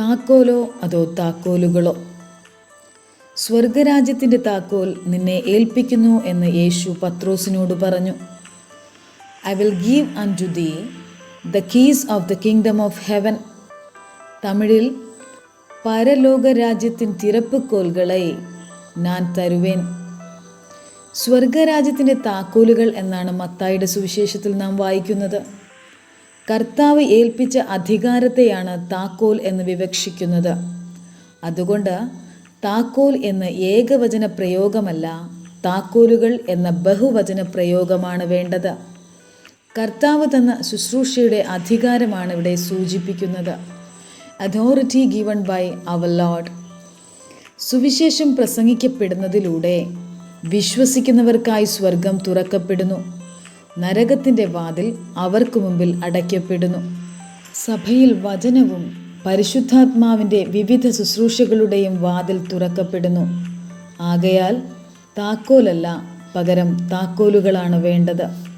താക്കോലോ അതോ താക്കോലുകളോ? സ്വർഗരാജ്യത്തിന്റെ താക്കോൽ നിന്നെ ഏൽപ്പിക്കുന്നു എന്ന് യേശു പത്രോസിനോട് പറഞ്ഞു. I will give unto the the keys of the kingdom of heaven തമിഴിൽ പരലോക രാജ്യത്തിൻ തിരപ്പുകോൽകളെ ഞാൻ തരുവേൻ. സ്വർഗരാജ്യത്തിന്റെ താക്കോലുകൾ എന്നാണ് മത്തായിയുടെ സുവിശേഷത്തിൽ നാം വായിക്കുന്നത്. കർത്താവ് ഏൽപ്പിച്ച അധികാരത്തെയാണ് താക്കോൽ എന്ന് വിവക്ഷിക്കുന്നത്. അതുകൊണ്ട് താക്കോൽ എന്ന ഏകവചന പ്രയോഗമല്ല താക്കോലുകൾ എന്ന ബഹുവചന പ്രയോഗമാണ് വേണ്ടത്. കർത്താവ് തന്ന ശുശ്രൂഷയുടെ അധികാരമാണ് ഇവിടെ സൂചിപ്പിക്കുന്നത്. Authority given by our lord സുവിശേഷം പ്രസംഗിക്കപ്പെടുന്നതിലൂടെ വിശ്വസിക്കുന്നവർക്കായി സ്വർഗം തുറക്കപ്പെടുന്നു. നരകത്തിന്റെ വാതിൽ അവർക്ക് മുമ്പിൽ അടയ്ക്കപ്പെടുന്നു. സഭയിൽ വചനവും പരിശുദ്ധാത്മാവിന്റെ വിവിധ ശുശ്രൂഷകളുടെയും വാതിൽ തുറക്കപ്പെടുന്നു. ആകയാൽ താക്കോലല്ല പകരം താക്കോലുകളാണ് വേണ്ടത്.